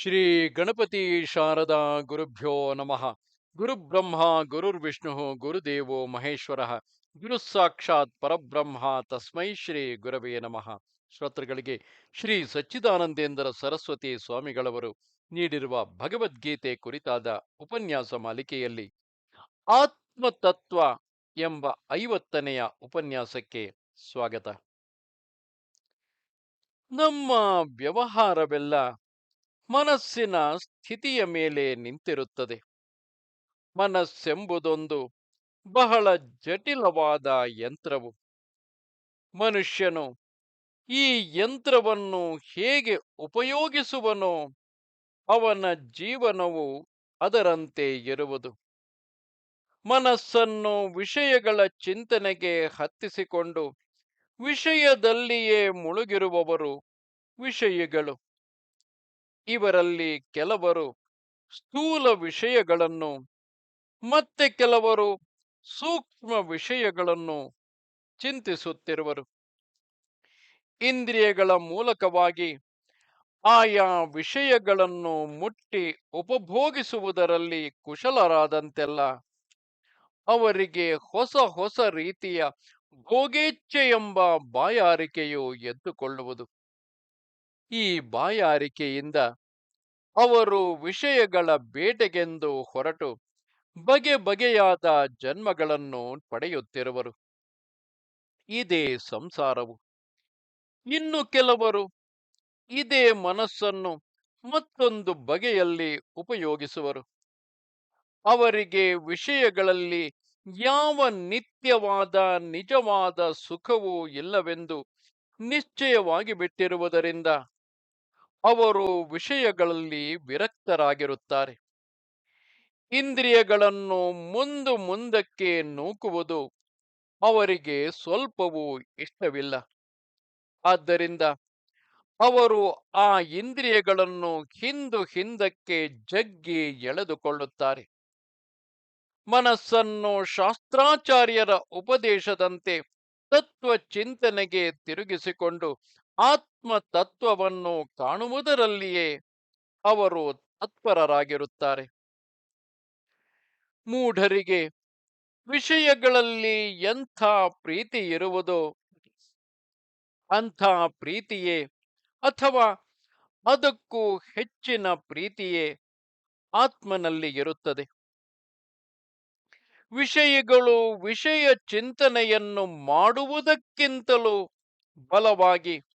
ಶ್ರೀ ಗಣಪತಿ ಶಾರದಾ ಗುರುಭ್ಯೋ ನಮಃ. ಗುರುಬ್ರಹ್ಮ ಗುರುರ್ವಿಷ್ಣು ಗುರುದೇವೋ ಮಹೇಶ್ವರ. ಗುರು ಸಾಕ್ಷಾತ್ ಪರಬ್ರಹ್ಮ, ತಸ್ಮೈ ಶ್ರೀ ಗುರವೇ ನಮಃ. ಶ್ರೋತೃಗಳಿಗೆ ಶ್ರೀ ಸಚ್ಚಿದಾನಂದೇಂದ್ರ ಸರಸ್ವತಿ ಸ್ವಾಮಿಗಳವರು ನೀಡಿರುವ ಭಗವದ್ಗೀತೆ ಕುರಿತಾದ ಉಪನ್ಯಾಸ ಮಾಲಿಕೆಯಲ್ಲಿ ಆತ್ಮತತ್ವ ಎಂಬ ಐವತ್ತನೆಯ ಉಪನ್ಯಾಸಕ್ಕೆ ಸ್ವಾಗತ. ನಮ್ಮ ವ್ಯವಹಾರವೆಲ್ಲ ಮನಸ್ಸಿನ ಸ್ಥಿತಿಯ ಮೇಲೆ ನಿಂತಿರುತ್ತದೆ. ಮನಸ್ಸೆಂಬುದೊಂದು ಬಹಳ ಜಟಿಲವಾದ ಯಂತ್ರವು. ಮನುಷ್ಯನು ಈ ಯಂತ್ರವನ್ನು ಹೇಗೆ ಉಪಯೋಗಿಸುವನೋ ಅವನ ಜೀವನವು ಅದರಂತೆ ಇರುವುದು. ಮನಸ್ಸನ್ನು ವಿಷಯಗಳ ಚಿಂತನೆಗೆ ಹತ್ತಿಸಿಕೊಂಡು ವಿಷಯದಲ್ಲಿಯೇ ಮುಳುಗಿರುವವರು ವಿಷಯಿಗಳು. ಇವರಲ್ಲಿ ಕೆಲವರು ಸ್ಥೂಲ ವಿಷಯಗಳನ್ನು ಮತ್ತೆ ಕೆಲವರು ಸೂಕ್ಷ್ಮ ವಿಷಯಗಳನ್ನು ಚಿಂತಿಸುತ್ತಿರುವರು. ಇಂದ್ರಿಯಗಳ ಮೂಲಕವಾಗಿ ಆಯಾ ವಿಷಯಗಳನ್ನು ಮುಟ್ಟಿ ಉಪಭೋಗಿಸುವುದರಲ್ಲಿ ಕುಶಲರಾದಂತೆಲ್ಲ ಅವರಿಗೆ ಹೊಸ ಹೊಸ ರೀತಿಯ ಭೋಗೇಚ್ಛೆ ಎಂಬ ಬಾಯಾರಿಕೆಯು ಎದ್ದುಕೊಳ್ಳುವುದು. ಈ ಬಾಯಾರಿಕೆಯಿಂದ ಅವರು ವಿಷಯಗಳ ಬೇಟೆಗೆಂದು ಹೊರಟು ಬಗೆ ಬಗೆಯಾದ ಜನ್ಮಗಳನ್ನು ಪಡೆಯುತ್ತಿರುವರು. ಇದೇ ಸಂಸಾರವು. ಇನ್ನು ಕೆಲವರು ಇದೇ ಮನಸ್ಸನ್ನು ಮತ್ತೊಂದು ಬಗೆಯಲ್ಲಿ ಉಪಯೋಗಿಸುವರು. ಅವರಿಗೆ ವಿಷಯಗಳಲ್ಲಿ ಯಾವ ನಿತ್ಯವಾದ ನಿಜವಾದ ಸುಖವೂ ಇಲ್ಲವೆಂದು ನಿಶ್ಚಯವಾಗಿ ಬಿಟ್ಟಿರುವುದರಿಂದ ಅವರು ವಿಷಯಗಳಲ್ಲಿ ವಿರಕ್ತರಾಗಿರುತ್ತಾರೆ. ಇಂದ್ರಿಯಗಳನ್ನು ಮುಂದು ಮುಂದಕ್ಕೆ ನೂಕುವುದು ಅವರಿಗೆ ಸ್ವಲ್ಪವೂ ಇಷ್ಟವಿಲ್ಲ. ಆದ್ದರಿಂದ ಅವರು ಆ ಇಂದ್ರಿಯಗಳನ್ನು ಹಿಂದು ಹಿಂದಕ್ಕೆ ಜಗ್ಗಿ ಎಳೆದುಕೊಳ್ಳುತ್ತಾರೆ. ಮನಸ್ಸನ್ನು ಶಾಸ್ತ್ರಾಚಾರ್ಯರ ಉಪದೇಶದಂತೆ ತತ್ವ ಚಿಂತನೆಗೆ ತಿರುಗಿಸಿಕೊಂಡು ಆತ್ಮ ತತ್ವವನ್ನು ಕಾಣುವುದರಲ್ಲಿಯೇ ಅವರು ತತ್ಪರರಾಗಿರುತ್ತಾರೆ. ಮೂಢರಿಗೆ ವಿಷಯಗಳಲ್ಲಿ ಎಂಥ ಪ್ರೀತಿ ಇರುವುದೋ ಅಂಥ ಪ್ರೀತಿಯೇ ಅಥವಾ ಅದಕ್ಕೂ ಹೆಚ್ಚಿನ ಪ್ರೀತಿಯೇ ಆತ್ಮನಲ್ಲಿ ಇರುತ್ತದೆ. ವಿಷಯಗಳು ವಿಷಯ ಚಿಂತನೆಯನ್ನು ಮಾಡುವುದಕ್ಕಿಂತಲೂ ಬಲವಾಗಿ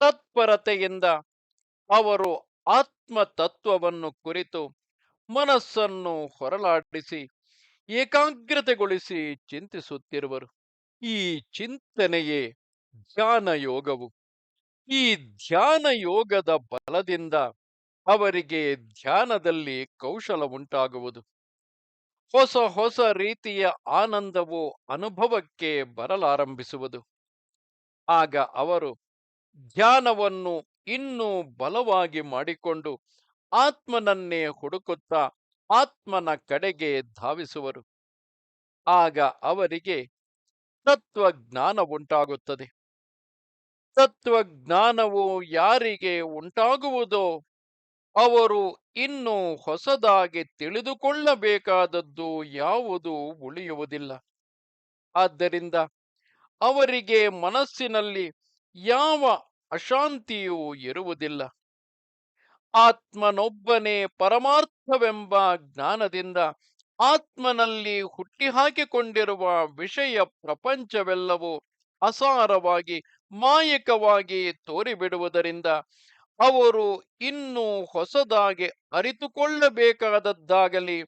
ತತ್ಪರತೆಯಿಂದ ಅವರು ಆತ್ಮ ತತ್ವವನ್ನು ಕುರಿತು ಮನಸ್ಸನ್ನು ಹೊರಲಾಡಿಸಿ, ಏಕಾಗ್ರತೆಗೊಳಿಸಿ ಚಿಂತಿಸುತ್ತಿರುವರು. ಈ ಚಿಂತನೆಯೇ ಧ್ಯಾನ ಯೋಗವು. ಈ ಧ್ಯಾನ ಯೋಗದ ಬಲದಿಂದ ಅವರಿಗೆ ಧ್ಯಾನದಲ್ಲಿ ಕೌಶಲ ಉಂಟಾಗುವುದು. ಹೊಸ ಹೊಸ ರೀತಿಯ ಆನಂದವು ಅನುಭವಕ್ಕೆ ಬರಲಾರಂಭಿಸುವುದು. ಆಗ ಅವರು ಧ್ಯಾನವನ್ನು ಇನ್ನೂ ಬಲವಾಗಿ ಮಾಡಿಕೊಂಡು ಆತ್ಮನನ್ನೇ ಹುಡುಕುತ್ತಾ ಆತ್ಮನ ಕಡೆಗೆ ಧಾವಿಸುವರು. ಆಗ ಅವರಿಗೆ ತತ್ವಜ್ಞಾನ ಉಂಟಾಗುತ್ತದೆ. ತತ್ವಜ್ಞಾನವು ಯಾರಿಗೆ ಉಂಟಾಗುವುದೋ ಅವರು ಇನ್ನು ಹೊಸದಾಗಿ ತಿಳಿದುಕೊಳ್ಳಬೇಕಾದದ್ದು ಯಾವುದು ಉಳಿಯುವುದಿಲ್ಲ. ಆದ್ದರಿಂದ ಅವರಿಗೆ ಮನಸ್ಸಿನಲ್ಲಿ ಯಾವ ಅಶಾಂತಿಯೂ ಇರುವುದಿಲ್ಲ. ಆತ್ಮನೊಬ್ಬನೇ ಪರಮಾರ್ಥವೆಂಬ ಜ್ಞಾನದಿಂದ ಆತ್ಮನಲ್ಲಿ ಹುಟ್ಟಿಹಾಕಿಕೊಂಡಿರುವ ವಿಷಯ ಪ್ರಪಂಚವೆಲ್ಲವೂ ಅಸಾರವಾಗಿ, ಮಾಯಕವಾಗಿ ತೋರಿಬಿಡುವುದರಿಂದ ಅವರು ಇನ್ನೂ ಹೊಸದಾಗಿ ಅರಿತುಕೊಳ್ಳಬೇಕಾದದ್ದಾಗಲಿ,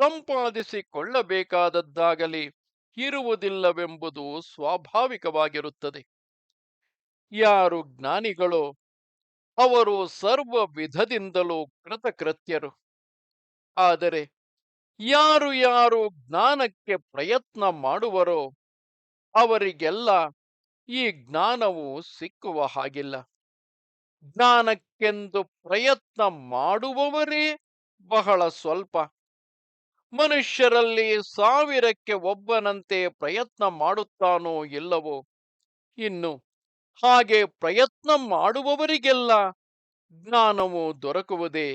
ಸಂಪಾದಿಸಿಕೊಳ್ಳಬೇಕಾದದ್ದಾಗಲಿ ಇರುವುದಿಲ್ಲವೆಂಬುದು ಸ್ವಾಭಾವಿಕವಾಗಿರುತ್ತದೆ. ಯಾರು ಜ್ಞಾನಿಗಳೋ, ಅವರು ಸರ್ವ ವಿಧದಿಂದಲೂ ಕೃತಕೃತ್ಯರು. ಆದರೆ ಯಾರು ಯಾರು ಜ್ಞಾನಕ್ಕೆ ಪ್ರಯತ್ನ ಮಾಡುವರೋ, ಅವರಿಗೆಲ್ಲ ಈ ಜ್ಞಾನವು ಸಿಕ್ಕುವ ಹಾಗಿಲ್ಲ. ಜ್ಞಾನಕ್ಕೆಂದು ಪ್ರಯತ್ನ ಮಾಡುವವರೇ ಬಹಳ ಸ್ವಲ್ಪ. ಮನುಷ್ಯರಲ್ಲಿ ಸಾವಿರಕ್ಕೆ ಒಬ್ಬನಂತೆ ಪ್ರಯತ್ನ ಮಾಡುತ್ತಾನೋ ಇಲ್ಲವೋ, ಇನ್ನು ಹಾಗೆ ಪ್ರಯತ್ನ ಮಾಡುವವರಿಗೆಲ್ಲ ಜ್ಞಾನವು ದೊರಕುವುದೇ?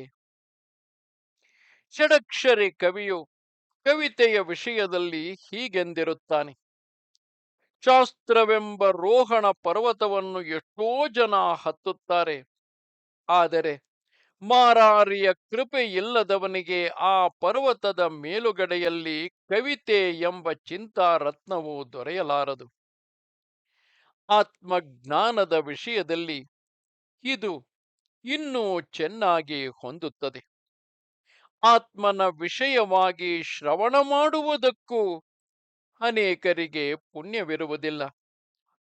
ಷಡಕ್ಷರಿ ಕವಿಯು ಕವಿತೆಯ ವಿಷಯದಲ್ಲಿ ಹೀಗೆಂದಿರುತ್ತಾನೆ. ಶಾಸ್ತ್ರವೆಂಬ ರೋಹಣ ಪರ್ವತವನ್ನು ಎಷ್ಟೋ ಜನ ಹತ್ತುತ್ತಾರೆ. ಆದರೆ ಮಾರಾರಿಯ ಕೃಪೆ ಇಲ್ಲದವನಿಗೆ ಆ ಪರ್ವತದ ಮೇಲುಗಡೆಯಲ್ಲಿ ಕವಿತೆ ಎಂಬ ಚಿಂತಾ ರತ್ನವು ದೊರೆಯಲಾರದು. ಆತ್ಮಜ್ಞಾನದ ವಿಷಯದಲ್ಲಿ ಇದು ಇನ್ನೂ ಚೆನ್ನಾಗಿ ಹೊಂದುತ್ತದೆ. ಆತ್ಮನ ವಿಷಯವಾಗಿ ಶ್ರವಣ ಮಾಡುವುದಕ್ಕೂ ಅನೇಕರಿಗೆ ಪುಣ್ಯವಿರುವುದಿಲ್ಲ.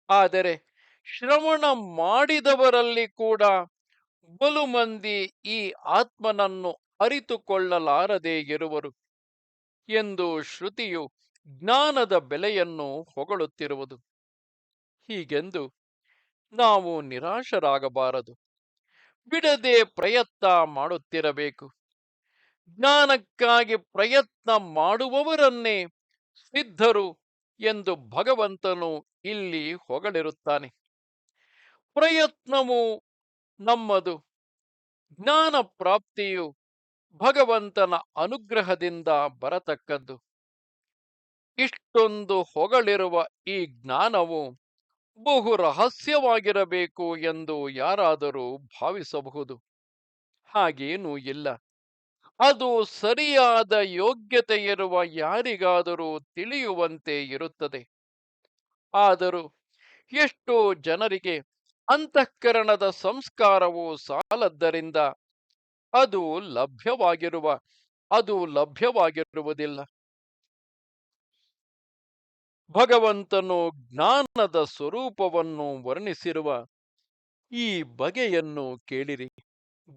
ಆದರೆ ಶ್ರವಣ ಮಾಡಿದವರಲ್ಲಿ ಕೂಡ ಬಲು ಮಂದಿ ಈ ಆತ್ಮನನ್ನು ಅರಿತುಕೊಳ್ಳಲಾರದೆ ಇರುವರು ಎಂದು ಶ್ರುತಿಯು ಜ್ಞಾನದ ಬೆಲೆಯನ್ನು ಹೊಗಳುತ್ತಿರುವುದು. ಹೀಗೆಂದು ನಾವು ನಿರಾಶರಾಗಬಾರದು. ಬಿಡದೆ ಪ್ರಯತ್ನ ಮಾಡುತ್ತಿರಬೇಕು. ಜ್ಞಾನಕ್ಕಾಗಿ ಪ್ರಯತ್ನ ಮಾಡುವವರನ್ನೇ ಸಿದ್ಧರು ಎಂದು ಭಗವಂತನು ಇಲ್ಲಿ ಹೊಗಳಿರುತ್ತಾನೆ. ಪ್ರಯತ್ನವು ನಮ್ಮದು. ಜ್ಞಾನ ಪ್ರಾಪ್ತಿಯು ಭಗವಂತನ ಅನುಗ್ರಹದಿಂದ ಬರತಕ್ಕದ್ದು. ಇಷ್ಟೊಂದು ಹೊಗಳಿರುವ ಈ ಜ್ಞಾನವು ಬಹು ರಹಸ್ಯವಾಗಿರಬೇಕು ಎಂದು ಯಾರಾದರೂ ಭಾವಿಸಬಹುದು? ಹಾಗೇನೂ ಇಲ್ಲ. ಅದು ಸರಿಯಾದ ಯೋಗ್ಯತೆ ಇರುವ ಯಾರಿಗಾದರೂ ತಿಳಿಯುವಂತೆ ಇರುತ್ತದೆ. ಆದರೂ ಎಷ್ಟೋ ಜನರಿಗೆ ಅಂತಃಕರಣದ ಸಂಸ್ಕಾರವು ಸಾಲದ್ದರಿಂದ ಅದು ಲಭ್ಯವಾಗಿರುವ, ಅದು ಲಭ್ಯವಾಗಿರುವುದಿಲ್ಲ. ಭಗವಂತನು ಜ್ಞಾನದ ಸ್ವರೂಪವನ್ನು ವರ್ಣಿಸಿರುವ ಈ ಬಗೆಯನ್ನು ಕೇಳಿರಿ.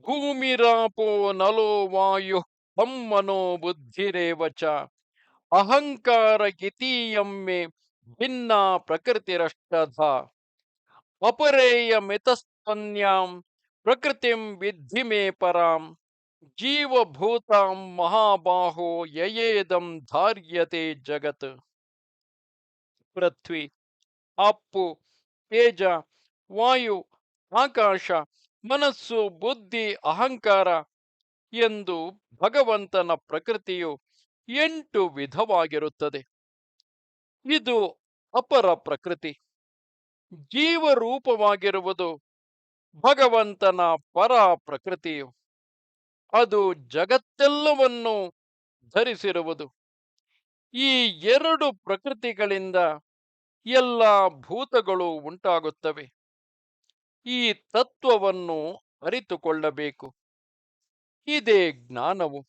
ಭೂಮಿರಾಪೋ ನಲೋ ವಾಯು ಹಮ್ಮನೋ ಬುದ್ಧಿರೇವಚ ಅಹಂಕಾರ ಗಿತೀಯಮ್ಮೆ ಭಿನ್ನ ಪ್ರಕೃತಿರಷ್ಟಧ. ಅಪರೇಯ ಮಿತಸ್ತನ್ಯಾಂ ಪ್ರಕೃತಿಂ ವಿದ್ಧಿ ಮೇ ಪರಾಂ. ಜೀವಭೂತಾಂ ಮಹಾಬಾಹೋ ಯಯೇದಂ ಧಾರ್ಯತೆ ಜಗತ್. ಪೃಥ್ವಿ, ಅಪ್ಪು, ತೇಜ, ವಾಯು, ಆಕಾಶ, ಮನಸ್ಸು, ಬುದ್ಧಿ, ಅಹಂಕಾರ ಎಂದು ಭಗವಂತನ ಪ್ರಕೃತಿಯು ಎಂಟು ವಿಧವಾಗಿರುತ್ತದೆ. ಇದು ಅಪರ ಪ್ರಕೃತಿ. ಜೀವರೂಪವಾಗಿರುವುದು ಭಗವಂತನ ಪರ ಪ್ರಕೃತಿಯು. ಅದು ಜಗತ್ತೆಲ್ಲವನ್ನು ಧರಿಸಿರುವುದು. ಈ ಎರಡು ಪ್ರಕೃತಿಗಳಿಂದ ಎಲ್ಲ ಭೂತಗಳು ಉಂಟಾಗುತ್ತವೆ. ಈ ತತ್ವವನ್ನು ಅರಿತುಕೊಳ್ಳಬೇಕು. ಇದೇ ಜ್ಞಾನವು.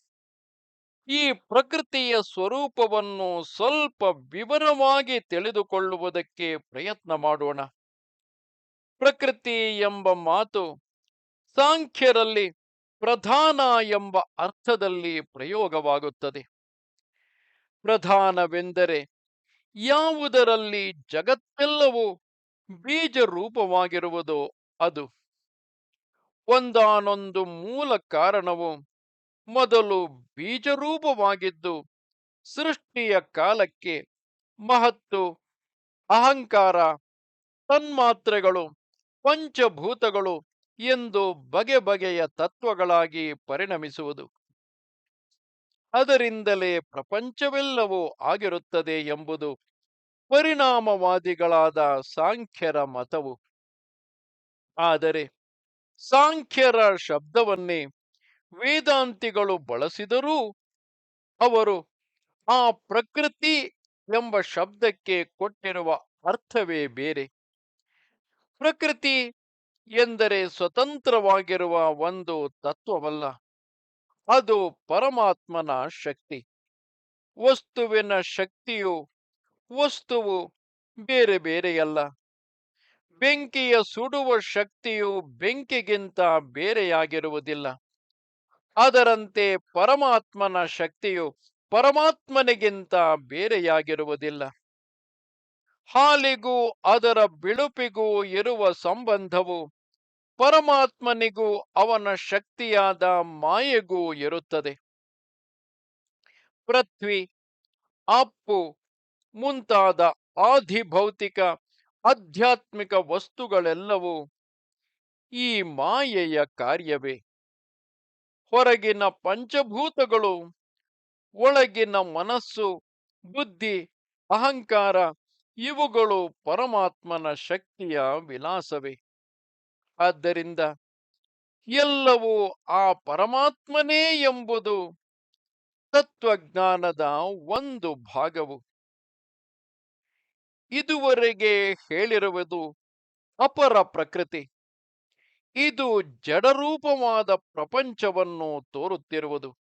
ಈ ಪ್ರಕೃತಿಯ ಸ್ವರೂಪವನ್ನು ಸ್ವಲ್ಪ ವಿವರವಾಗಿ ತಿಳಿದುಕೊಳ್ಳುವುದಕ್ಕೆ ಪ್ರಯತ್ನ ಮಾಡೋಣ. ಪ್ರಕೃತಿ ಎಂಬ ಮಾತು ಸಾಂಖ್ಯರಲ್ಲಿ ಪ್ರಧಾನ ಎಂಬ ಅರ್ಥದಲ್ಲಿ ಪ್ರಯೋಗವಾಗುತ್ತದೆ. ಪ್ರಧಾನವೆಂದರೆ ಯಾವುದರಲ್ಲಿ ಜಗತ್ತೆಲ್ಲವೂ ಬೀಜ ರೂಪವಾಗಿರುವುದೋ ಅದು. ಒಂದಾನೊಂದು ಮೂಲ ಕಾರಣವು ಮೊದಲು ಬೀಜರೂಪವಾಗಿದ್ದು, ಸೃಷ್ಟಿಯ ಕಾಲಕ್ಕೆ ಮಹತ್ತು, ಅಹಂಕಾರ, ತನ್ಮಾತ್ರೆಗಳು, ಪಂಚಭೂತಗಳು ಎಂದು ಬಗೆ ಬಗೆಯ ತತ್ವಗಳಾಗಿ ಪರಿಣಮಿಸುವುದು. ಅದರಿಂದಲೇ ಪ್ರಪಂಚವೆಲ್ಲವೂ ಆಗಿರುತ್ತದೆ ಎಂಬುದು ಪರಿಣಾಮವಾದಿಗಳಾದ ಸಾಂಖ್ಯರ ಮತವು. ಆದರೆ ಸಾಂಖ್ಯರ ಶಬ್ದವನ್ನೇ ವೇದಾಂತಿಗಳು ಬಳಸಿದರೂ ಅವರು ಆ ಪ್ರಕೃತಿ ಎಂಬ ಶಬ್ದಕ್ಕೆ ಕೊಟ್ಟಿರುವ ಅರ್ಥವೇ ಬೇರೆ. ಪ್ರಕೃತಿ ಎಂದರೆ ಸ್ವತಂತ್ರವಾಗಿರುವ ಒಂದು ತತ್ವವಲ್ಲ. ಅದು ಪರಮಾತ್ಮನ ಶಕ್ತಿ. ವಸ್ತುವಿನ ಶಕ್ತಿಯು ವಸ್ತುವು ಬೇರೆ ಬೇರೆಯಲ್ಲ ಬೆಂಕಿಯ ಸುಡುವ ಶಕ್ತಿಯು ಬೆಂಕಿಗಿಂತ ಬೇರೆಯಾಗಿರುವುದಿಲ್ಲ. ಅದರಂತೆ ಪರಮಾತ್ಮನ ಶಕ್ತಿಯು ಪರಮಾತ್ಮನಿಗಿಂತ ಬೇರೆಯಾಗಿರುವುದಿಲ್ಲ. ಹಾಲಿಗೂ ಅದರ ಬಿಳುಪಿಗೂ ಇರುವ ಸಂಬಂಧವು ಪರಮಾತ್ಮನಿಗೂ ಅವನ ಶಕ್ತಿಯಾದ ಮಾಯೆಗೂ ಇರುತ್ತದೆ ಪೃಥ್ವಿ, ಅಪ್ಪು, ಮುಂತಾದ ಆಧಿಭೌತಿಕ, ಆಧ್ಯಾತ್ಮಿಕ ವಸ್ತುಗಳೆಲ್ಲವೂ ಈ ಮಾಯೆಯ ಕಾರ್ಯವೇ. ಹೊರಗಿನ ಪಂಚಭೂತಗಳು, ಒಳಗಿನ ಮನಸ್ಸು, ಬುದ್ಧಿ, ಅಹಂಕಾರ, ಇವುಗಳು ಪರಮಾತ್ಮನ ಶಕ್ತಿಯ ವಿಲಾಸವೇ ಆದ್ದರಿಂದ ಎಲ್ಲವೂ ಆ ಪರಮಾತ್ಮನೇ ಎಂಬುದು ತತ್ವಜ್ಞಾನದ ಒಂದು ಭಾಗವು. ಇದುವರೆಗೆ ಹೇಳಿರುವುದು ಅಪರ ಪ್ರಕೃತಿ. ಇದು ಜಡರೂಪವಾದ ಪ್ರಪಂಚವನ್ನು ತೋರುತ್ತಿರುವುದು.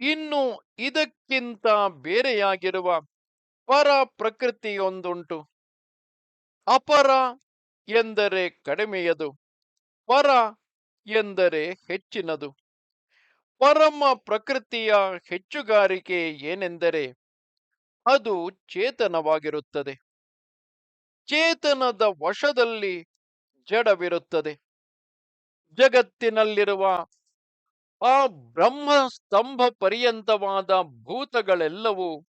ಇನ್ನು ಇದಕ್ಕಿಂತ ಬೇರೆಯಾಗಿರುವ ಪರ ಪ್ರಕೃತಿಯೊಂದುಂಟು. ಅಪರ ಎಂದರೆ ಕಡಿಮೆಯದು, ಪರ ಎಂದರೆ ಹೆಚ್ಚಿನದು. ಪರಮ ಪ್ರಕೃತಿಯ ಹೆಚ್ಚುಗಾರಿಕೆ ಏನೆಂದರೆ ಅದು ಚೇತನವಾಗಿರುತ್ತದೆ. ಚೇತನದ ವಶದಲ್ಲಿ ಜಡವಿರುತ್ತದೆ. ಜಗತ್ತಿನಲ್ಲಿರುವ ಆ ಬ್ರಹ್ಮ ಸ್ತಂಭ ಪರ್ಯಂತವಾದ ಭೂತಗಳೆಲ್ಲವೂ,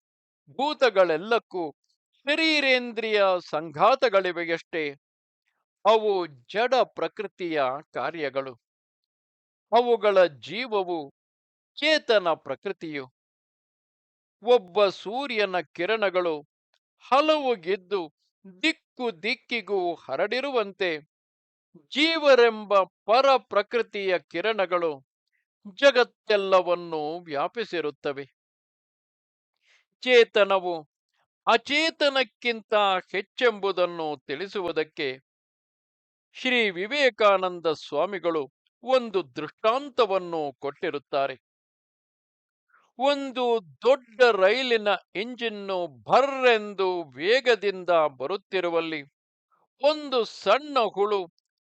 ಭೂತಗಳೆಲ್ಲಕ್ಕೂ ಶರೀರೇಂದ್ರಿಯ ಸಂಘಾತಗಳಿವೆಯಷ್ಟೇ. ಅವು ಜಡ ಪ್ರಕೃತಿಯ ಕಾರ್ಯಗಳು. ಅವುಗಳ ಜೀವವು ಚೇತನ ಪ್ರಕೃತಿಯು. ಒಬ್ಬ ಸೂರ್ಯನ ಕಿರಣಗಳು ಹಲವು ಗೆದ್ದು ದಿಕ್ಕು ದಿಕ್ಕಿಗೂ ಹರಡಿರುವಂತೆ ಜೀವರೆಂಬ ಪರ ಪ್ರಕೃತಿಯ ಕಿರಣಗಳು ಜಗತ್ತೆಲ್ಲವನ್ನು ವ್ಯಾಪಿಸಿರುತ್ತವೆ. ಚೇತನವು ಅಚೇತನಕ್ಕಿಂತ ಹೆಚ್ಚೆಂಬುದನ್ನು ತಿಳಿಸುವುದಕ್ಕೆ ಶ್ರೀ ವಿವೇಕಾನಂದ ಸ್ವಾಮಿಗಳು ಒಂದು ದೃಷ್ಟಾಂತವನ್ನು ಕೊಟ್ಟಿರುತ್ತಾರೆ. ಒಂದು ದೊಡ್ಡ ರೈಲಿನ ಇಂಜಿನ್ನು ಭರ್ರೆಂದು ವೇಗದಿಂದ ಬರುತ್ತಿರುವಲ್ಲಿ ಒಂದು ಸಣ್ಣ ಹುಳು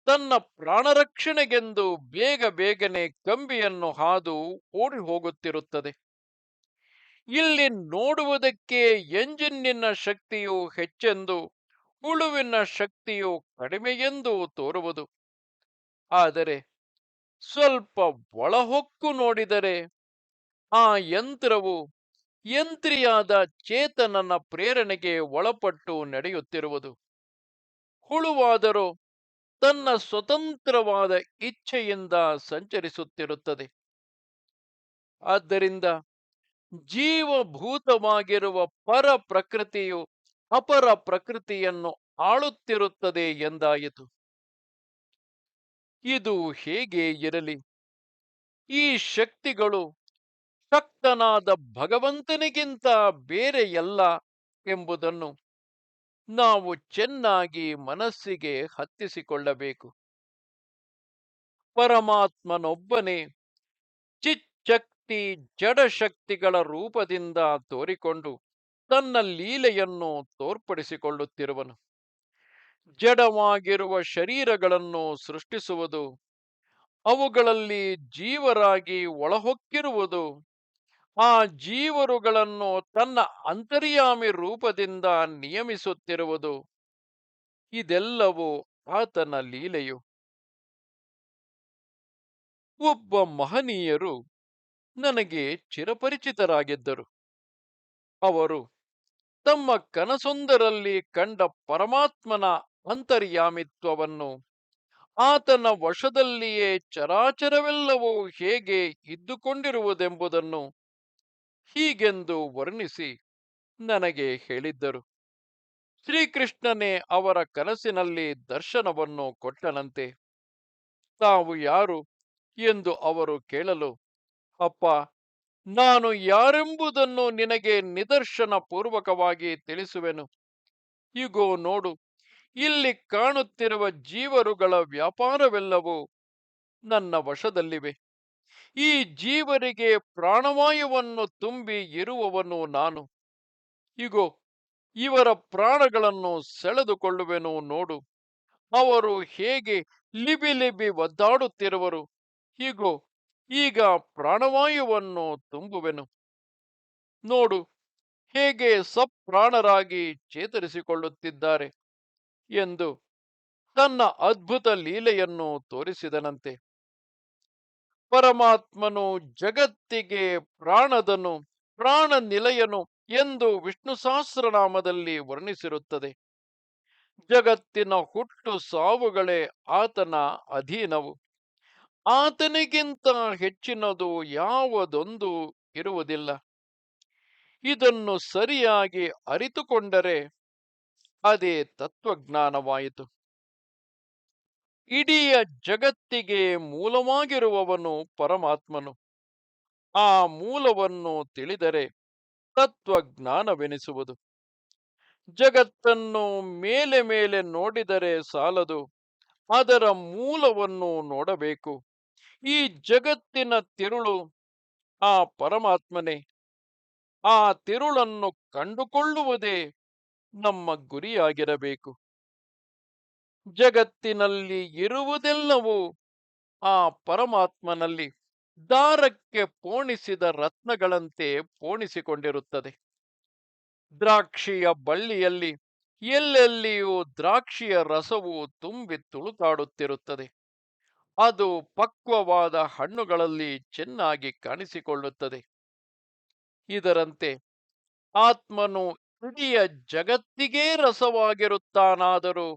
ತನ್ನ ಪ್ರಾಣರಕ್ಷಣೆಗೆಂದು ಬೇಗ ಬೇಗನೆ ಕಂಬಿಯನ್ನು ಹಾದು ಓಡಿ ಹೋಗುತ್ತಿರುತ್ತದೆ ಇಲ್ಲಿ ನೋಡುವುದಕ್ಕೆ ಎಂಜಿನ್ನಿನ ಶಕ್ತಿಯು ಹೆಚ್ಚೆಂದು ಹುಳುವಿನ ಶಕ್ತಿಯು ಕಡಿಮೆಯೆಂದು ತೋರುವುದು. ಆದರೆ ಸ್ವಲ್ಪ ಒಳಹೊಕ್ಕು ನೋಡಿದರೆ ಆ ಯಂತ್ರವು ಯಂತ್ರಿಯಾದ ಚೇತನನ ಪ್ರೇರಣೆಗೆ ಒಳಪಟ್ಟು ನಡೆಯುತ್ತಿರುವುದು. ಹುಳುವಾದರೂ ತನ್ನ ಸ್ವತಂತ್ರವಾದ ಇಚ್ಛೆಯಿಂದ ಸಂಚರಿಸುತ್ತಿರುತ್ತದೆ. ಆದ್ದರಿಂದ ಜೀವಭೂತವಾಗಿರುವ ಪರ ಪ್ರಕೃತಿಯು ಅಪರ ಪ್ರಕೃತಿಯನ್ನು ಆಳುತ್ತಿರುತ್ತದೆ ಎಂದಾಯಿತು. ಇದು ಹೇಗೆ ಇರಲಿ? ಈ ಶಕ್ತಿಗಳು ಶಕ್ತನಾದ ಭಗವಂತನಿಗಿಂತ ಬೇರೆಯಲ್ಲ ಎಂಬುದನ್ನು ನಾವು ಚೆನ್ನಾಗಿ ಮನಸ್ಸಿಗೆ ಹತ್ತಿಸಿಕೊಳ್ಳಬೇಕು. ಪರಮಾತ್ಮನೊಬ್ಬನೇ ಚಿಚ್ಚಕ್ತಿ ಜಡಶಕ್ತಿಗಳ ರೂಪದಿಂದ ತೋರಿಕೊಂಡು ತನ್ನ ಲೀಲೆಯನ್ನು ತೋರ್ಪಡಿಸಿಕೊಳ್ಳುತ್ತಿರುವನು. ಜಡವಾಗಿರುವ ಶರೀರಗಳನ್ನು ಸೃಷ್ಟಿಸುವುದು, ಅವುಗಳಲ್ಲಿ ಜೀವರಾಗಿ ಒಳಹೊಕ್ಕಿರುವುದು, ಆ ಜೀವರುಗಳನ್ನು ತನ್ನ ಅಂತರ್ಯಾಮಿ ರೂಪದಿಂದ ನಿಯಮಿಸುತ್ತಿರುವುದು, ಇದೆಲ್ಲವೂ ಆತನ ಲೀಲೆಯು. ಒಬ್ಬ ಮಹನೀಯರು ನನಗೆ ಚಿರಪರಿಚಿತರಾಗಿದ್ದರು. ಅವರು ತಮ್ಮ ಕನಸೊಂದರಲ್ಲಿ ಕಂಡ ಪರಮಾತ್ಮನ ಅಂತರ್ಯಾಮಿತ್ವವನ್ನು ಆತನ ವಶದಲ್ಲಿಯೇ ಚರಾಚರವೆಲ್ಲವೂ ಹೇಗೆ ಇದ್ದುಕೊಂಡಿರುವುದೆಂಬುದನ್ನು ಹೀಗೆಂದು ವರ್ಣಿಸಿ ನನಗೆ ಹೇಳಿದ್ದರು. ಶ್ರೀಕೃಷ್ಣನೇ ಅವರ ಕನಸಿನಲ್ಲಿ ದರ್ಶನವನ್ನು ಕೊಟ್ಟನಂತೆ. ತಾವು ಯಾರು ಎಂದು ಅವರು ಕೇಳಲು, ಅಪ್ಪ ನಾನು ಯಾರೆಂಬುದನ್ನು ನಿನಗೆ ನಿದರ್ಶನ ಪೂರ್ವಕವಾಗಿ ತಿಳಿಸುವೆನು. ಇಗೋ ನೋಡು, ಇಲ್ಲಿ ಕಾಣುತ್ತಿರುವ ಜೀವರುಗಳ ವ್ಯಾಪಾರವೆಲ್ಲವೂ ನನ್ನ ವಶದಲ್ಲಿವೆ. ಈ ಜೀವರಿಗೆ ಪ್ರಾಣವಾಯುವನ್ನು ತುಂಬಿ ಇರುವವನು ನಾನು. ಇಗೋ, ಇವರ ಪ್ರಾಣಗಳನ್ನು ಸೆಳೆದುಕೊಳ್ಳುವೆನು ನೋಡು. ಅವರು ಹೇಗೆ ಲಿಬಿ ಲಿಬಿ ಒದ್ದಾಡುತ್ತಿರುವರು. ಹೀಗೋ ಈಗ ಪ್ರಾಣವಾಯುವನ್ನು ತುಂಬುವೆನು. ನೋಡು, ಹೇಗೆ ಸಪ್ರಾಣರಾಗಿ ಚೇತರಿಸಿಕೊಳ್ಳುತ್ತಿದ್ದಾರೆ ಎಂದು ತನ್ನ ಅದ್ಭುತ ಲೀಲೆಯನ್ನು ತೋರಿಸಿದನಂತೆ. ಪರಮಾತ್ಮನು ಜಗತ್ತಿಗೆ ಪ್ರಾಣದನು ಪ್ರಾಣ ನಿಲಯನು ಎಂದು ವಿಷ್ಣು ಸಹಸ್ರನಾಮದಲ್ಲಿ ವರ್ಣಿಸಿರುತ್ತದೆ. ಜಗತ್ತಿನ ಹುಟ್ಟು ಸಾವುಗಳೇ ಆತನ ಅಧೀನವು. ಆತನಿಗಿಂತ ಹೆಚ್ಚಿನದು ಯಾವುದೊಂದು ಇರುವುದಿಲ್ಲ. ಇದನ್ನು ಸರಿಯಾಗಿ ಅರಿತುಕೊಂಡರೆ ಅದೇ ತತ್ವಜ್ಞಾನವಾಯಿತು. ಇಡೀ ಜಗತ್ತಿಗೆ ಮೂಲವಾಗಿರುವವನು ಪರಮಾತ್ಮನು. ಆ ಮೂಲವನ್ನು ತಿಳಿದರೆ ತತ್ವಜ್ಞಾನವೆನಿಸುವುದು. ಜಗತ್ತನ್ನು ಮೇಲೆ ಮೇಲೆ ನೋಡಿದರೆ ಸಾಲದು, ಅದರ ಮೂಲವನ್ನು ನೋಡಬೇಕು. ಈ ಜಗತ್ತಿನ ತಿರುಳು, ಆ ಪರಮಾತ್ಮನೇ, ಆ ತಿರುಳನ್ನು ಕಂಡುಕೊಳ್ಳುವುದೇ ನಮ್ಮ ಗುರಿಯಾಗಿರಬೇಕು. ಜಗತ್ತಿನಲ್ಲಿ ಇರುವುದೆಲ್ಲವೂ ಆ ಪರಮಾತ್ಮನಲ್ಲಿ ದಾರಕ್ಕೆ ಪೋಣಿಸಿದ ರತ್ನಗಳಂತೆ ಪೋಣಿಸಿಕೊಂಡಿರುತ್ತದೆ. ದ್ರಾಕ್ಷಿಯ ಬಳ್ಳಿಯಲ್ಲಿ ಎಲ್ಲೆಲ್ಲಿಯೂ ದ್ರಾಕ್ಷಿಯ ರಸವು ತುಂಬಿ ತುಳುಕಾಡುತ್ತಿರುತ್ತದೆ. ಅದು ಪಕ್ವವಾದ ಹಣ್ಣುಗಳಲ್ಲಿ ಚೆನ್ನಾಗಿ ಕಾಣಿಸಿಕೊಳ್ಳುತ್ತದೆ. ಇದರಂತೆ ಆತ್ಮನು ಇಡೀ ಜಗತ್ತಿಗೇ ರಸವಾಗಿರುತ್ತಾನಾದರೂ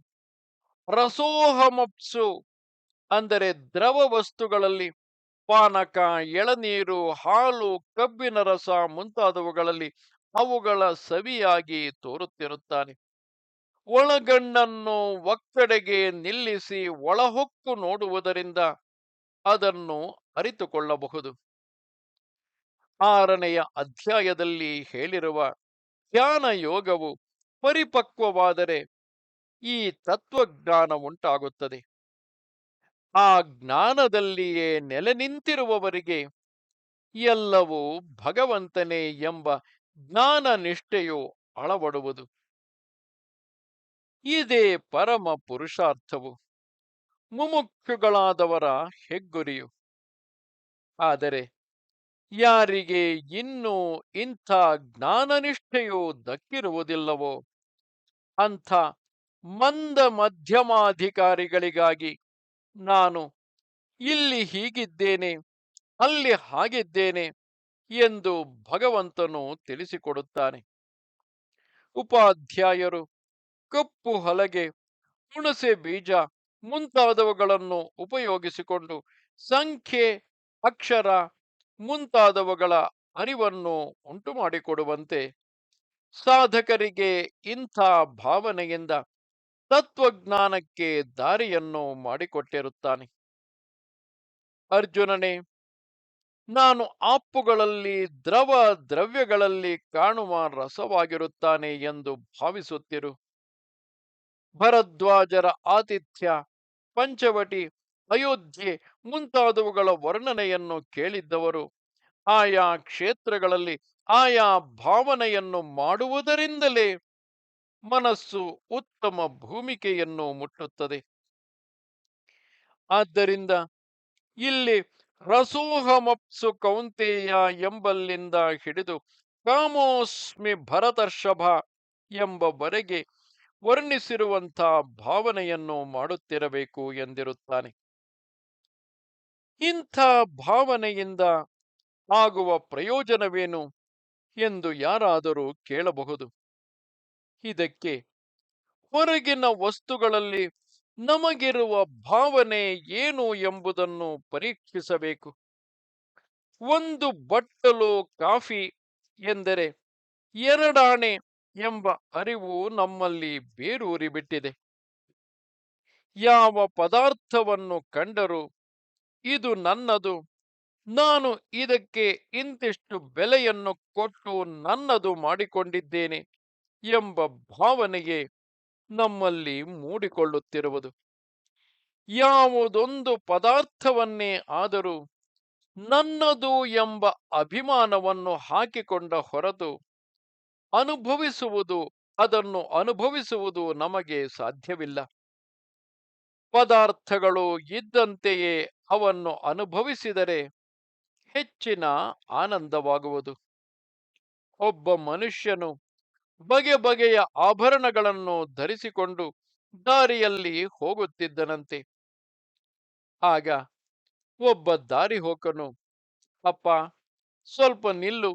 ರಸೋಹಮಪ್ಸು, ಅಂದರೆ ದ್ರವ ವಸ್ತುಗಳಲ್ಲಿ, ಪಾನಕ, ಎಳನೀರು, ಹಾಲು, ಕಬ್ಬಿನ ರಸ ಮುಂತಾದವುಗಳಲ್ಲಿ ಅವುಗಳ ಸವಿಯಾಗಿ ತೋರುತ್ತಿರುತ್ತಾನೆ. ಒಳಗಣ್ಣನ್ನು ಒಕ್ಕಡೆಗೆ ನಿಲ್ಲಿಸಿ ಒಳಹೊಕ್ಕು ನೋಡುವುದರಿಂದ ಅದನ್ನು ಅರಿತುಕೊಳ್ಳಬಹುದು. ಆರನೆಯ ಅಧ್ಯಾಯದಲ್ಲಿ ಹೇಳಿರುವ ಧ್ಯಾನ ಯೋಗವು ಪರಿಪಕ್ವವಾದರೆ ಈ ತತ್ವಜ್ಞಾನ ಉಂಟಾಗುತ್ತದೆ ಆ ಜ್ಞಾನದಲ್ಲಿಯೇ ನೆಲೆ ನಿಂತಿರುವವರಿಗೆ ಎಲ್ಲವೂ ಭಗವಂತನೇ ಎಂಬ ಜ್ಞಾನ ನಿಷ್ಠೆಯು ಅಳವಡುವುದು. ಇದೇ ಪರಮ ಪುರುಷಾರ್ಥವು. ಮುಮುಕ್ಷುಗಳಾದವರ ಹೆಗ್ಗುರಿಯು. ಆದರೆ ಯಾರಿಗೆ ಇನ್ನೂ ಇಂಥ ಜ್ಞಾನನಿಷ್ಠೆಯು ದಕ್ಕಿರುವುದಿಲ್ಲವೋ, ಅಂಥ ಮಂದ ಮಧ್ಯಮಾಧಿಕಾರಿಗಳಿಗಾಗಿ ನಾನು ಇಲ್ಲಿ ಹೀಗಿದ್ದೇನೆ, ಅಲ್ಲಿ ಹಾಗಿದ್ದೇನೆ ಎಂದು ಭಗವಂತನು ತಿಳಿಸಿಕೊಡುತ್ತಾನೆ. ಉಪಾಧ್ಯಾಯರು ಕಪ್ಪು ಹಲಗೆ, ಹುಣಸೆ ಬೀಜ ಮುಂತಾದವುಗಳನ್ನು ಉಪಯೋಗಿಸಿಕೊಂಡು ಸಂಖ್ಯೆ, ಅಕ್ಷರ ಮುಂತಾದವುಗಳ ಅರಿವನ್ನು ಉಂಟು ಮಾಡಿಕೊಡುವಂತೆ ಸಾಧಕರಿಗೆ ಇಂಥ ಭಾವನೆಯಿಂದ ತತ್ವಜ್ಞಾನಕ್ಕೆ ದಾರಿಯನ್ನು ಮಾಡಿಕೊಟ್ಟಿರುತ್ತಾನೆ. ಅರ್ಜುನನೇ, ನಾನು ಆಪ್ಪುಗಳಲ್ಲಿ ದ್ರವ ದ್ರವ್ಯಗಳಲ್ಲಿ ಕಾಣುವ ರಸವಾಗಿರುತ್ತಾನೆ ಎಂದು ಭಾವಿಸುತ್ತಿರು. ಭರದ್ವಾಜರ ಆತಿಥ್ಯ, ಪಂಚವಟಿ, ಅಯೋಧ್ಯೆ ಮುಂತಾದವುಗಳ ವರ್ಣನೆಯನ್ನು ಕೇಳಿದ್ದವರು. ಆಯಾ ಕ್ಷೇತ್ರಗಳಲ್ಲಿ ಆಯಾ ಭಾವನೆಯನ್ನು ಮಾಡುವುದರಿಂದಲೇ ಮನಸ್ಸು ಉತ್ತಮ ಭೂಮಿಕೆಯನ್ನು ಮುಟ್ಟುತ್ತದೆ. ಆದ್ದರಿಂದ ಇಲ್ಲಿ ರಸೋಹಮಪ್ಸು ಕೌಂತೆಯ ಎಂಬಲ್ಲಿಂದ ಹಿಡಿದು ಕಾಮೋಸ್ಮಿ ಭರತರ್ಷಭ ಎಂಬವರೆಗೆ ವರ್ಣಿಸಿರುವಂಥ ಭಾವನೆಯನ್ನು ಮಾಡುತ್ತಿರಬೇಕು ಎಂದಿರುತ್ತಾನೆ. ಇಂಥ ಭಾವನೆಯಿಂದ ಆಗುವ ಪ್ರಯೋಜನವೇನು ಎಂದು ಯಾರಾದರೂ ಕೇಳಬಹುದು. ಇದಕ್ಕೆ ಹೊರಗಿನ ವಸ್ತುಗಳಲ್ಲಿ ನಮಗಿರುವ ಭಾವನೆ ಏನು ಎಂಬುದನ್ನು ಪರೀಕ್ಷಿಸಬೇಕು. ಒಂದು ಬಟ್ಟಲು ಕಾಫಿ ಎಂದರೆ ಎರಡಾಣೆ ಎಂಬ ಅರಿವು ನಮ್ಮಲ್ಲಿ ಬೇರೂರಿಬಿಟ್ಟಿದೆ ಯಾವ ಪದಾರ್ಥವನ್ನು ಕಂಡರೂ ಇದು ನನ್ನದು, ನಾನು ಇದಕ್ಕೆ ಇಂತಿಷ್ಟು ಬೆಲೆಯನ್ನು ಕೊಟ್ಟು ನನ್ನದು ಮಾಡಿಕೊಂಡಿದ್ದೇನೆ ಎಂಬ ಭಾವನೆಗೆ ನಮ್ಮಲ್ಲಿ ಮೂಡಿಕೊಳ್ಳುತ್ತಿರುವುದು. ಯಾವುದೊಂದು ಪದಾರ್ಥವನ್ನೇ ಆದರೂ ನನ್ನದು ಎಂಬ ಅಭಿಮಾನವನ್ನು ಹಾಕಿಕೊಂಡ ಹೊರತು ಅನುಭವಿಸುವುದು, ಅದನ್ನು ಅನುಭವಿಸುವುದು ನಮಗೆ ಸಾಧ್ಯವಿಲ್ಲ. ಪದಾರ್ಥಗಳು ಇದ್ದಂತೆಯೇ ಅವನ್ನು ಅನುಭವಿಸಿದರೆ ಹೆಚ್ಚಿನ ಆನಂದವಾಗುವುದು. ಒಬ್ಬ ಮನುಷ್ಯನು ಬಗೆ ಬಗೆಯ ಆಭರಣಗಳನ್ನು ಧರಿಸಿಕೊಂಡು ದಾರಿಯಲ್ಲಿ ಹೋಗುತ್ತಿದ್ದನಂತೆ. ಆಗ ಒಬ್ಬ ದಾರಿ ಹೋಕನು, ಅಪ್ಪ, ಸ್ವಲ್ಪ ನಿಲ್ಲು.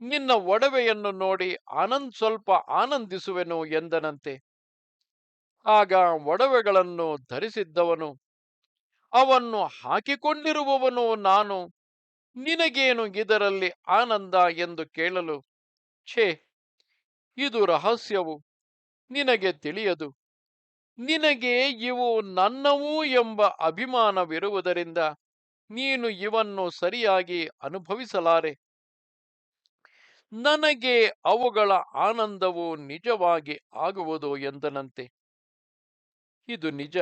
ನಿನ್ನ ಒಡವೆಯನ್ನು ನೋಡಿ ಆನಂದ್ ಸ್ವಲ್ಪ ಆನಂದಿಸುವೆನು ಎಂದನಂತೆ. ಆಗ ಒಡವೆಗಳನ್ನು ಧರಿಸಿದ್ದವನು, ಅವನ್ನು ಹಾಕಿಕೊಂಡಿರುವವನು ನಾನು, ನಿನಗೇನು ಇದರಲ್ಲಿ ಆನಂದ ಎಂದು ಕೇಳಲು? ಛೇ, ಇದು ರಹಸ್ಯವು, ನಿನಗೆ ತಿಳಿಯದು. ನಿನಗೆ ಇವು ನನ್ನವೂ ಎಂಬ ಅಭಿಮಾನವಿರುವುದರಿಂದ ನೀನು ಇವನ್ನು ಸರಿಯಾಗಿ ಅನುಭವಿಸಲಾರೆ. ನನಗೆ ಅವುಗಳ ಆನಂದವು ನಿಜವಾಗಿ ಆಗುವುದು ಎಂದನಂತೆ. ಇದು ನಿಜ.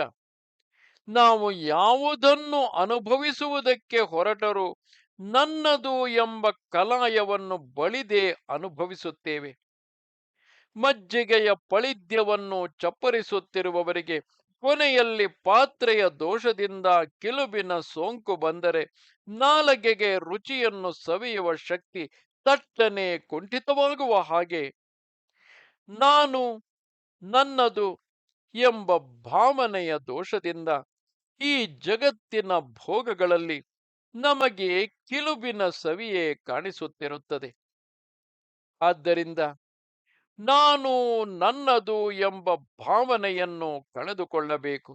ನಾವು ಯಾವುದನ್ನು ಅನುಭವಿಸುವುದಕ್ಕೆ ಹೊರಟರೂ ನನ್ನದು ಎಂಬ ಕಲಾಯವನ್ನು ಬಳಿದೇ ಅನುಭವಿಸುತ್ತೇವೆ. ಮಜ್ಜಿಗೆಯ ಪಳಿದ್ಯವನ್ನು ಚಪ್ಪರಿಸುತ್ತಿರುವವರಿಗೆ ಕೊನೆಯಲ್ಲಿ ಪಾತ್ರೆಯ ದೋಷದಿಂದ ಕಿಲುಬಿನ ಸೋಂಕು ಬಂದರೆ ನಾಲಗೆಗೆ ರುಚಿಯನ್ನು ಸವಿಯುವ ಶಕ್ತಿ ತಟ್ಟನೆ ಕುಂಠಿತವಾಗುವ ಹಾಗೆ ನಾನು ನನ್ನದು ಎಂಬ ಭಾವನೆಯ ದೋಷದಿಂದ ಈ ಜಗತ್ತಿನ ಭೋಗಗಳಲ್ಲಿ ನಮಗೆ ಕಿಲುಬಿನ ಸವಿಯೇ ಕಾಣಿಸುತ್ತಿರುತ್ತದೆ. ಆದ್ದರಿಂದ ನಾನು ನನ್ನದು ಎಂಬ ಭಾವನೆಯನ್ನು ಕಳೆದುಕೊಳ್ಳಬೇಕು.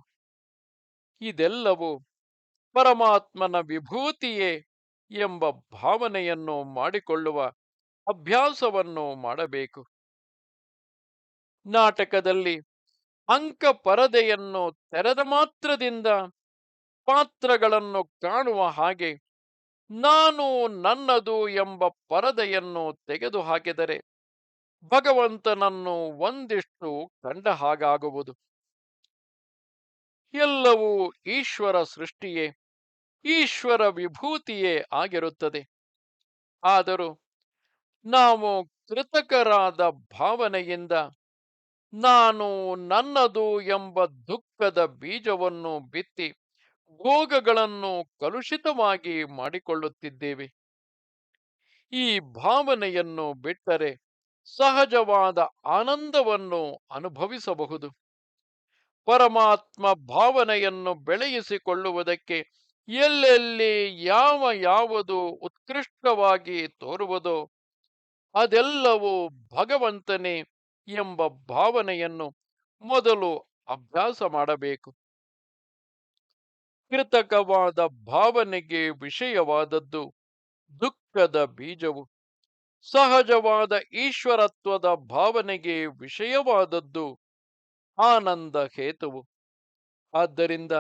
ಇದೆಲ್ಲವೂ ಪರಮಾತ್ಮನ ವಿಭೂತಿಯೇ ಎಂಬ ಭಾವನೆಯನ್ನು ಮಾಡಿಕೊಳ್ಳುವ ಅಭ್ಯಾಸವನ್ನು ಮಾಡಬೇಕು. ನಾಟಕದಲ್ಲಿ ಅಂಕ ಪರದೆಯನ್ನು ತೆರೆದ ಮಾತ್ರದಿಂದ ಪಾತ್ರಗಳನ್ನು ಕಾಣುವ ಹಾಗೆ ನಾನು ನನ್ನದು ಎಂಬ ಪರದೆಯನ್ನು ತೆಗೆದುಹಾಕಿದರೆ ಭಗವಂತನನ್ನು ಒಂದಿಷ್ಟು ಕಂಡ ಹಾಗಾಗುವುದು. ಎಲ್ಲವೂ ಈಶ್ವರ ಸೃಷ್ಟಿಯೇ. ಈಶ್ವರ ವಿಭೂತಿಯೇ ಆಗಿರುತ್ತದೆ. ಆದರೂ ನಾವು ಕೃತಕರಾದ ಭಾವನೆಯಿಂದ ನಾನು ನನ್ನದು ಎಂಬ ದುಃಖದ ಬೀಜವನ್ನು ಬಿತ್ತಿ ಭೋಗಗಳನ್ನು ಕಲುಷಿತವಾಗಿ ಮಾಡಿಕೊಳ್ಳುತ್ತಿದ್ದೇವೆ. ಈ ಭಾವನೆಯನ್ನು ಬಿಟ್ಟರೆ ಸಹಜವಾದ ಆನಂದವನ್ನು ಅನುಭವಿಸಬಹುದು. ಪರಮಾತ್ಮ ಭಾವನೆಯನ್ನು ಬೆಳೆಯಿಸಿಕೊಳ್ಳುವುದಕ್ಕೆ ಎಲ್ಲೆಲ್ಲಿ ಯಾವ ಯಾವುದು ಉತ್ಕೃಷ್ಟವಾಗಿ ತೋರುವುದೋ ಅದೆಲ್ಲವೂ ಭಗವಂತನೇ ಎಂಬ ಭಾವನೆಯನ್ನು ಮೊದಲು ಅಭ್ಯಾಸ ಮಾಡಬೇಕು. ಕೃತಕವಾದ ಭಾವನೆಗೆ ವಿಷಯವಾದದ್ದು ದುಃಖದ ಬೀಜವು. ಸಹಜವಾದ ಈಶ್ವರತ್ವದ ಭಾವನೆಗೆ ವಿಷಯವಾದದ್ದು ಆನಂದ ಹೇತುವು. ಆದ್ದರಿಂದ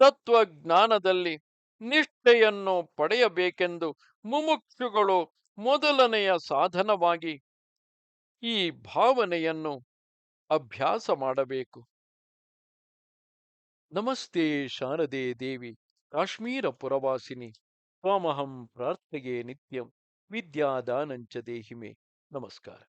ತತ್ವಜ್ಞಾನದಲ್ಲಿ ನಿಷ್ಠೆಯನ್ನು ಪಡೆಯಬೇಕೆಂದು ಮುಮುಕ್ಷುಗಳು ಮೊದಲನೆಯ ಸಾಧನವಾಗಿ ಈ ಭಾವನೆಯನ್ನು ಅಭ್ಯಾಸ ಮಾಡಬೇಕು. ನಮಸ್ತೆ ಶಾರದೆ ದೇವಿ ಕಾಶ್ಮೀರ ಪುರವಾಸಿನಿ ತ್ವಾಮಹಂ ಪ್ರಾರ್ಥೆಗೆ ನಿತ್ಯಂ. ವಿದ್ಯಾದಾನಂಚ ದೇಹಿಮೆ. ನಮಸ್ಕಾರ.